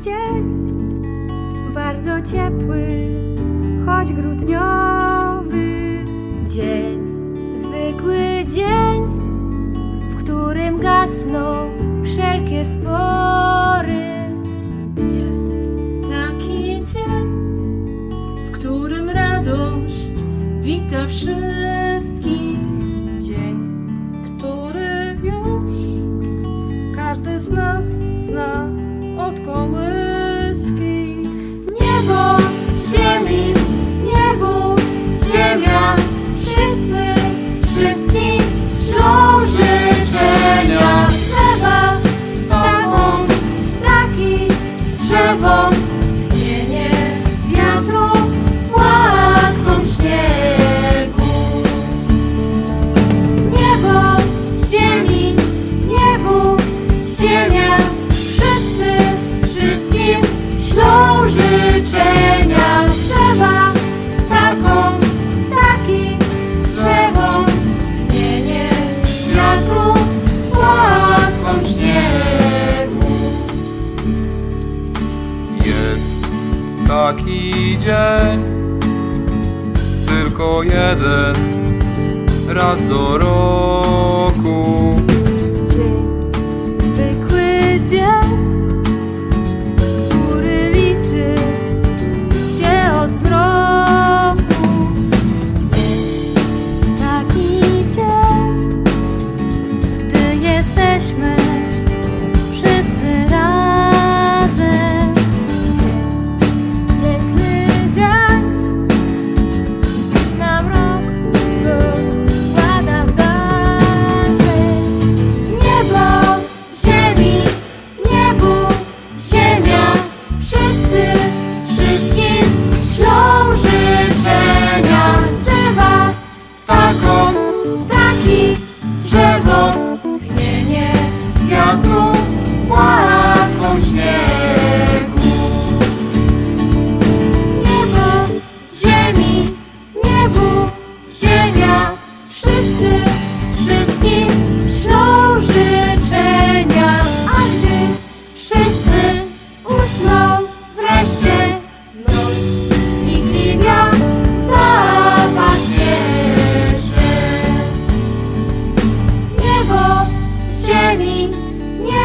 dzień, bardzo ciepły, choć grudniowy. Dzień, zwykły dzień, w którym gasną wszelkie spory. Jest taki dzień, w którym radość wita wszystkich. Drzewom, taki dzień, tylko jeden raz do roku. Dzień, zwykły dzień, który liczy się od zmroku. Taki dzień, gdy jesteśmy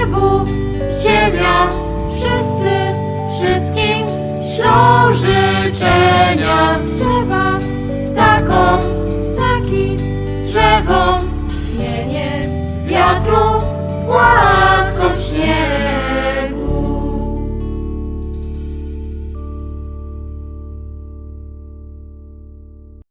niebu, ziemia, wszyscy, wszystkim ślą życzenia.